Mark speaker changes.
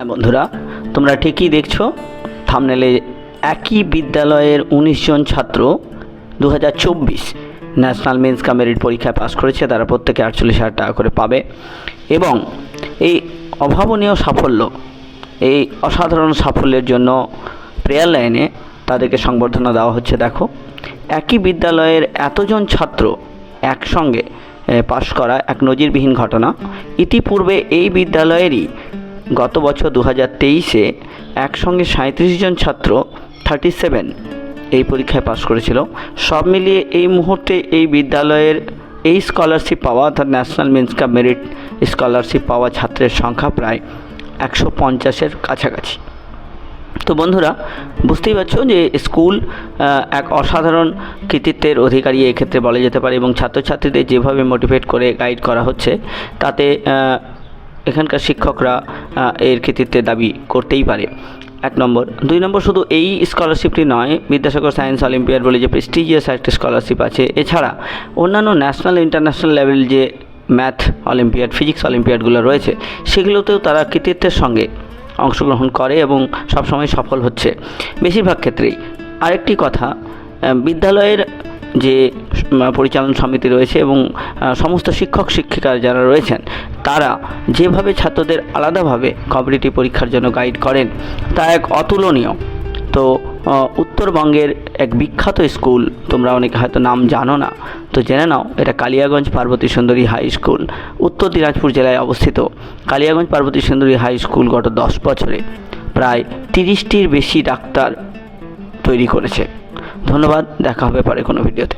Speaker 1: হ্যাঁ বন্ধুরা, তোমরা ঠিকই দেখছ থামনেলে একই বিদ্যালয়ের উনিশ জন ছাত্র দু হাজার চব্বিশ ন্যাশনাল মেন্স কাম মেরিট পরীক্ষায় পাশ করেছে, তারা প্রত্যেকে আটচল্লিশ হাজার টাকা করে পাবে। এবং এই অভাবনীয় সাফল্য, এই অসাধারণ সাফল্যের জন্য প্রেয়ার লাইনে তাদেরকে সংবর্ধনা দেওয়া হচ্ছে, দেখো। একই বিদ্যালয়ের এতজন ছাত্র একসঙ্গে পাশ করা এক নজিরবিহীন ঘটনা। ইতিপূর্বে এই বিদ্যালয়েরই গত বছর দু হাজার তেইশে একসঙ্গে সাঁত্রিশ জন ছাত্র থার্টি সেভেন এই পরীক্ষায় পাশ করেছিল। সব মিলিয়ে এই মুহূর্তে এই বিদ্যালয়ের এই স্কলারশিপ পাওয়া অর্থাৎ national means cum merit scholarship পাওয়া ছাত্রের সংখ্যা প্রায় একশো পঞ্চাশের কাছাকাছি। তো বন্ধুরা, বুঝতেই পারছ যে স্কুল এক অসাধারণ কৃতিত্বের অধিকারী এক্ষেত্রে বলা যেতে পারে এবং ছাত্রছাত্রীদের যেভাবে মোটিভেট করে গাইড করা হচ্ছে, তাতে এখানকার শিক্ষকরা এর কৃতিত্বের দাবি করতেই পারে। এক নম্বর। দুই নম্বর, শুধু এই স্কলারশিপটি নয়, বিদ্যাসাগর সায়েন্স অলিম্পিয়াড বলে যে প্রেস্টিজিয়াস একটি স্কলারশিপ আছে। এছাড়া অন্যান্য ন্যাশনাল ইন্টারন্যাশনাল লেভেল যে ম্যাথ অলিম্পিয়াড ফিজিক্স অলিম্পিয়াডগুলো রয়েছে, সেগুলোতেও তারা কৃতিত্বের সঙ্গে অংশগ্রহণ করে এবং সবসময় সফল হচ্ছে। বেশিরভাগ ক্ষেত্রেই। আরেকটি কথা বিদ্যালয়ের যে পরিচালন সমিতি রয়েছে এবং সমস্ত শিক্ষক শিক্ষিকা যারা রয়েছেন তারা যেভাবে ছাত্রদের আলাদাভাবে কম্পিটিটিভ পরীক্ষার জন্য গাইড করেন, তা এক অতুলনীয়। তো উত্তরবঙ্গের এক বিখ্যাত স্কুল তোমরা অনেকে হয়তো নাম জানো না, তো জেনে নাও, এটা কালিয়াগঞ্জ পার্বতী সুন্দরী হাই স্কুল উত্তর দিনাজপুর জেলায় অবস্থিত। কালিয়াগঞ্জ পার্বতী সুন্দরী হাই স্কুল গত দশ বছরে প্রায় তিরিশটির বেশি ডাক্তার তৈরি করেছে। ধন্যবাদ, দেখা হবে পরে কোনো ভিডিওতে